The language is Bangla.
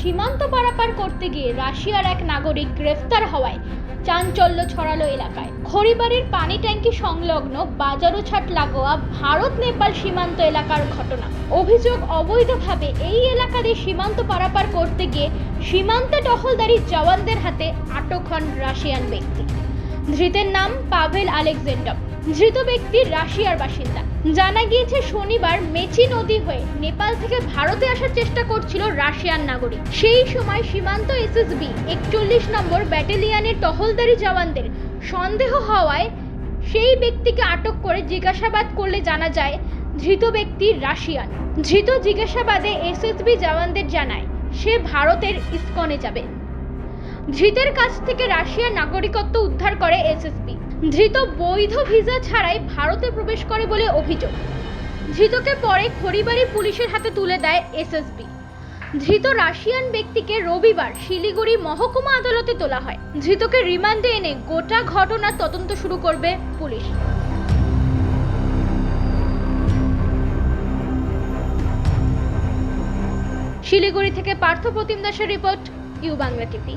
সীমান্ত পারাপার করতে গিয়ে রাশিয়ার এক নাগরিক গ্রেফতার হওয়ায় চাঞ্চল্য ছড়ালো এলাকায়। খড়িবাড়ির পানি ট্যাঙ্কি সংলগ্ন বাজারোছাট লাগোয়া ভারত নেপাল সীমান্ত এলাকার ঘটনা। অভিযোগ অবৈধভাবে এই এলাকা দিয়ে সীমান্ত পারাপার করতে গিয়ে সীমান্তে টহলদারি জওয়ানদের হাতে আটক হন রাশিয়ান ব্যক্তি। ধৃতের নাম পাভেল আলেকজেন্ডার। ধৃত ব্যক্তি রাশিয়ার বাসিন্দা। জানা গিয়েছে, শনিবার মেচি নদী হয়ে নেপাল থেকে ভারতে আসার চেষ্টা করছিল রাশিয়ান নাগরিক। সেই সময় সীমান্ত এসএসবি একচল্লিশ নম্বর ব্যাটালিয়নের টহলদারি জওয়ানদের সন্দেহ হওয়ায় সেই ব্যক্তিকে আটক করে জিজ্ঞাসাবাদ করলে জানা যায়, ধৃত ব্যক্তি রাশিয়ান। ধৃত জিজ্ঞাসাবাদে এসএসবি জওয়ানদের জানায়, সে ভারতের ইস্কনে যাবে। ধৃতের কাছ থেকে রাশিয়ার নাগরিকত্ব উদ্ধার করে এসএসবি। ধৃত বৈধ ভিসা ছাড়াই ভারতে প্রবেশ করে বলে অভিযোগ। ধৃতকে পরে খড়িবাড়ি পুলিশের হাতে তুলে দেয় এসএসবি। ধৃত রাশিয়ান ব্যক্তিকে রবিবার শিলিগুড়ি মহকুমা আদালতে তোলা হয়। ধৃতকে রিমান্ডে এনে গোটা ঘটনার তদন্ত শুরু করবে পুলিশ। শিলিগুড়ি থেকে পার্থ প্রতিম দাসের report, U Bangla TV.